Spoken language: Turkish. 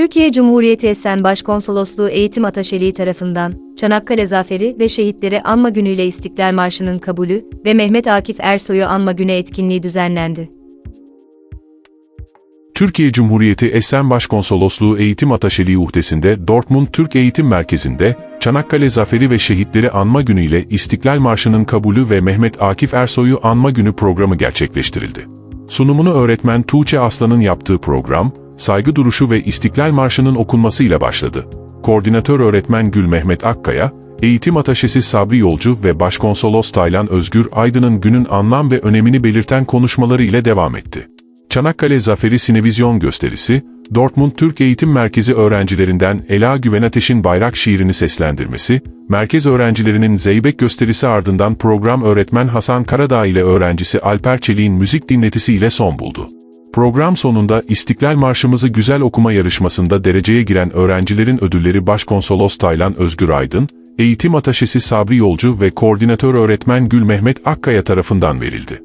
Türkiye Cumhuriyeti Esen Başkonsolosluğu Eğitim Ataşeliği tarafından Çanakkale Zaferi ve Şehitleri Anma Günü'yle İstiklal Marşı'nın kabulü ve Mehmet Akif Ersoy'u anma günü etkinliği düzenlendi. Türkiye Cumhuriyeti Esen Başkonsolosluğu Eğitim Ataşeliği uhdesinde Dortmund Türk Eğitim Merkezi'nde Çanakkale Zaferi ve Şehitleri Anma Günü ile İstiklal Marşı'nın kabulü ve Mehmet Akif Ersoy'u anma günü programı gerçekleştirildi. Sunumunu öğretmen Tuğçe Aslan'ın yaptığı program, saygı duruşu ve İstiklal Marşı'nın okunmasıyla başladı. Koordinatör öğretmen Gül Mehmet Akkaya, Eğitim Ataşesi Sabri Yolcu ve Başkonsolos Taylan Özgür Aydın'ın günün anlam ve önemini belirten konuşmaları ile devam etti. Çanakkale Zaferi Sinevizyon gösterisi, Dortmund Türk Eğitim Merkezi öğrencilerinden Ela Güven Ateş'in bayrak şiirini seslendirmesi, merkez öğrencilerinin Zeybek gösterisi ardından program öğretmen Hasan Karadağ ile öğrencisi Alper Çelik'in müzik dinletisi ile son buldu. Program sonunda İstiklal Marşımızı güzel okuma yarışmasında dereceye giren öğrencilerin ödülleri Başkonsolos Taylan Özgür Aydın, Eğitim Ataşesi Sabri Yolcu ve Koordinatör Öğretmen Gül Mehmet Akkaya tarafından verildi.